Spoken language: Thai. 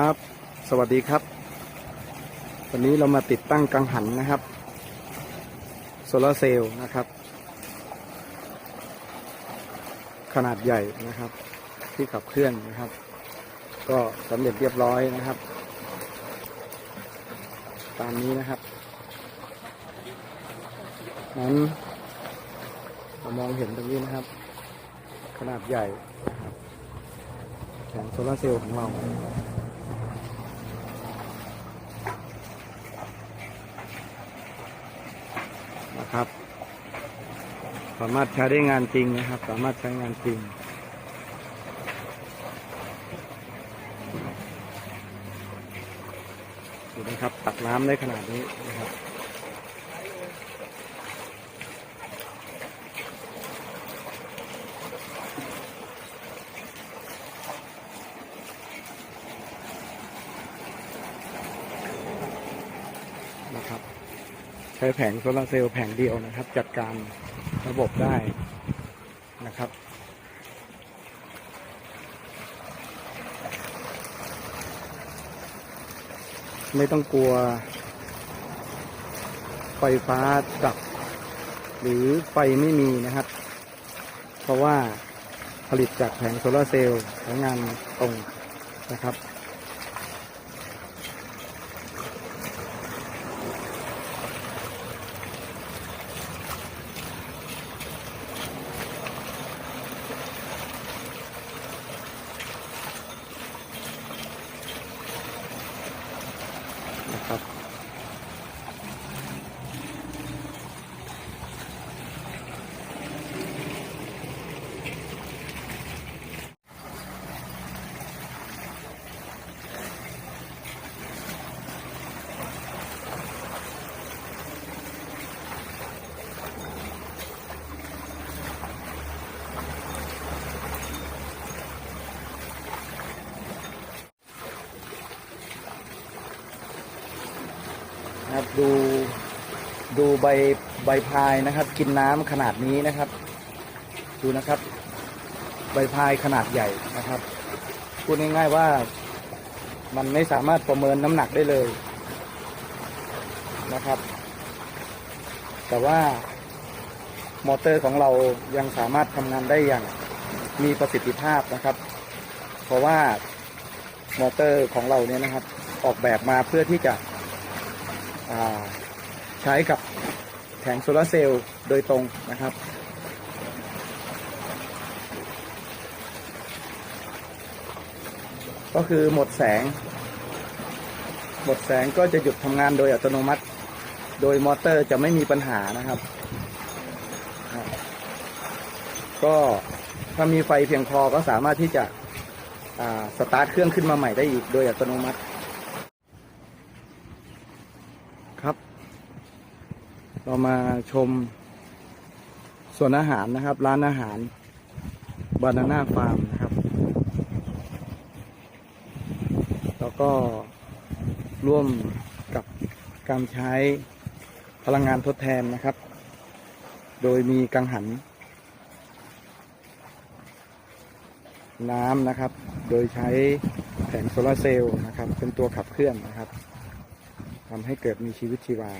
ครับ สวัสดีครับ วันนี้เรามาติดตั้งกังหันนะครับโซลาร์เซลล์นะครับ ขนาดใหญ่นะครับ ที่ขับเคลื่อนนะครับ ก็สำเร็จเรียบร้อยนะครับ ตามนี้นะครับนั้นเรามองเห็นตรงนี้นะครับ ขนาดใหญ่นะครับแผงโซลาร์เซลล์ของเรา นะครับ สามารถใช้ได้งานจริงนะครับ สามารถใช้งานจริงดูนะครับตักน้ำได้ขนาดนี้นะครับนะครับ ใช้แผงโซลาร์เซลล์แผงเดียวนะครับ จัดการระบบได้นะครับ ไม่ต้องกลัว ไฟฟ้าดับ หรือไฟไม่มีนะครับ เพราะว่าผลิตจากแผงโซลาร์เซลล์ใช้งานตรงนะครับ นะครับ ดูดูใบใบพายนะครับ กินน้ำขนาดนี้นะครับ ดูนะครับ ใบพายขนาดใหญ่นะครับพูดง่ายๆว่ามันไม่สามารถประเมินน้ำหนักได้เลยนะครับ แต่ว่ามอเตอร์ของเรายังสามารถทำงานได้อย่างมีประสิทธิภาพนะครับ เพราะว่ามอเตอร์ของเราเนี่ยนะครับ ออกแบบมาเพื่อที่จะ ใช้กับแผงโซลาร์เซลล์โดยตรงนะครับ ก็คือหมดแสง หมดแสงก็จะหยุดทำงานโดยอัตโนมัติ โดยมอเตอร์จะไม่มีปัญหานะครับ ก็ถ้ามีไฟเพียงพอก็สามารถที่จะสตาร์ทเครื่องขึ้นมาใหม่ได้อีกโดยอัตโนมัติ ครับ เรามาชมส่วนอาหารนะครับ ร้านอาหารบานาน่าฟาร์มนะครับ แล้วก็ร่วมกับการใช้พลังงานทดแทนนะครับ โดยมีกังหัน น้ำนะครับ โดยใช้แผงโซลาร์เซลล์นะครับ เป็นตัวขับเคลื่อนนะครับทำให้เกิดมีชีวิตชีวา